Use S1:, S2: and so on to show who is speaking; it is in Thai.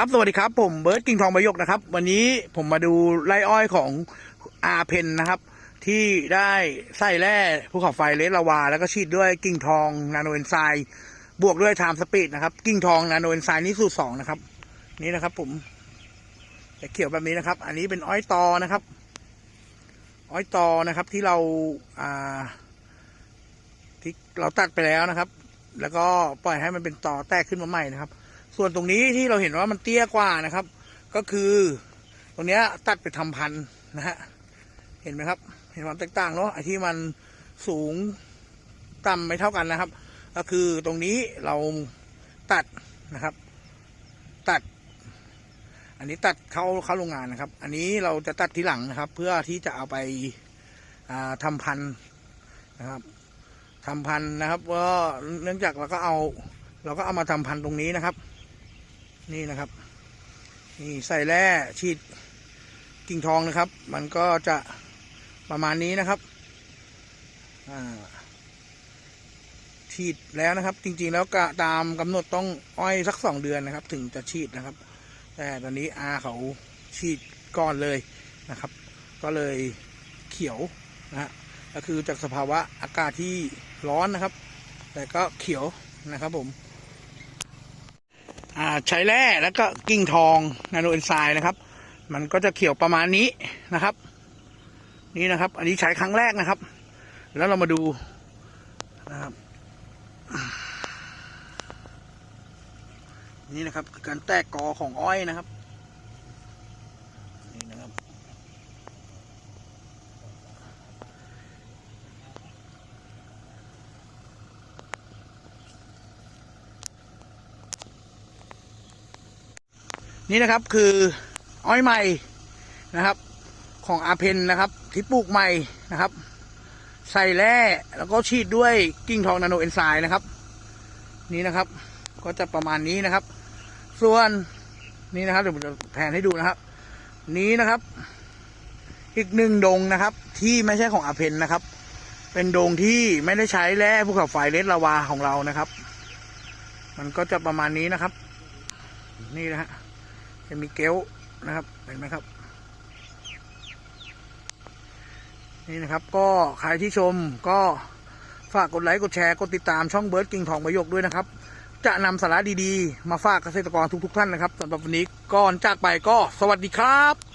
S1: ครับ สวัสดีครับ ผมเบิร์ตกิ่งทองประยกนะครับ วันนี้ผมมาดูไร่อ้อยของอาเพนนะครับ ที่ได้ใส่แร่ภูเขาไฟเลสลาวา แล้วก็ฉีดด้วยกิ่งทองนาโนเอนไซม์บวกด้วยไทม์สปีดนะครับ กิ่งทองนาโนเอนไซม์นี่สูตรสองนะครับ นี่นะครับ ผมจะเขียวแบบนี้นะครับ อันนี้เป็นอ้อยตอนะครับ อ้อยตอนะครับที่เราอ่าที่เราตัดไปแล้วนะครับ แล้วก็ปล่อยให้มันเป็นตอแตกขึ้นมาใหม่นะครับ ส่วนตรงนี้ที่เราเห็นว่ามันเตี้ยกว่านะครับ ก็คือตรงเนี้ยตัดไปทำพันธุ์นะฮะเห็นไหมครับ เห็นความแตกต่างเนาะไอ้ที่มันสูงต่ำไม่เท่ากันนะครับ ก็คือตรงนี้เราตัดนะครับ ตัด อันนี้ตัดเข้าเข้าโรงงานนะครับ อันนี้เราจะตัดทีหลังนะครับ เพื่อที่จะเอาไปาทำพันธุ์นะครับทำพันธุ์นะครับก็เนื่องจากเราก็เอา เราก็เอามาทำพันธุ์ตรงนี้นะครับ นี่นะครับนี่ใส่แร่ฉีดกิ่งทองนะครับ มันก็จะประมาณนี้นะครับอ่าฉีดแล้วนะครับ จริง ๆ แล้วก็ตามกำหนดต้องอ้อยสักสองเดือนนะครับ ถึงจะฉีดนะครับ แต่ตอนนี้อาเขาฉีดก่อนเลยนะครับ ก็เลยเขียวนะฮะก็คือจากสภาวะอากาศที่ร้อนนะครับ แต่ก็เขียวนะครับผม ใช้แร่แล้วก็กิ่งทองนาโนเอนไซม์นะครับ มันก็จะเขียวประมาณนี้นะครับ นี่นะครับ อันนี้ใช้ครั้งแรกนะครับ แล้วเรามาดูนะครับนี่นะครับคือการแตกกอของอ้อยนะครับ นี่นะครับ นี่นะครับคืออ้อยใหม่นะครับ ของอาเพนนะครับ ที่ปลูกใหม่นะครับ ใส่แร่แล้วก็ฉีดด้วยกิ่งทองนาโนเอนไซม์นะครับ นี่นะครับ ก็จะประมาณนี้นะครับ ส่วนนี่นะครับเดี๋ยวผมจะแผนให้ดูนะครับ นี้นะครับ อีกหนึ่งดงนะครับ ที่ไม่ใช่ของอาเพนนะครับ เป็นดงที่ไม่ได้ใช้แร่ภูเขาไฟเลสลาวาของเรานะครับ มันก็จะประมาณนี้นะครับ นี่นะฮะ จะมีเกลนะครับเห็นไหมครับ นี่นะครับก็ใครที่ชมก็ฝากกดไลค์กดแชร์กดติดตามช่องเบิร์ดกิ่งทองประยกด้วยนะครับ จะนำสาระดีๆ มาฝากเกษตรกรทุกๆท่านนะครับสำหรับวันนี้ก่อนจากไปก็สวัสดีครับ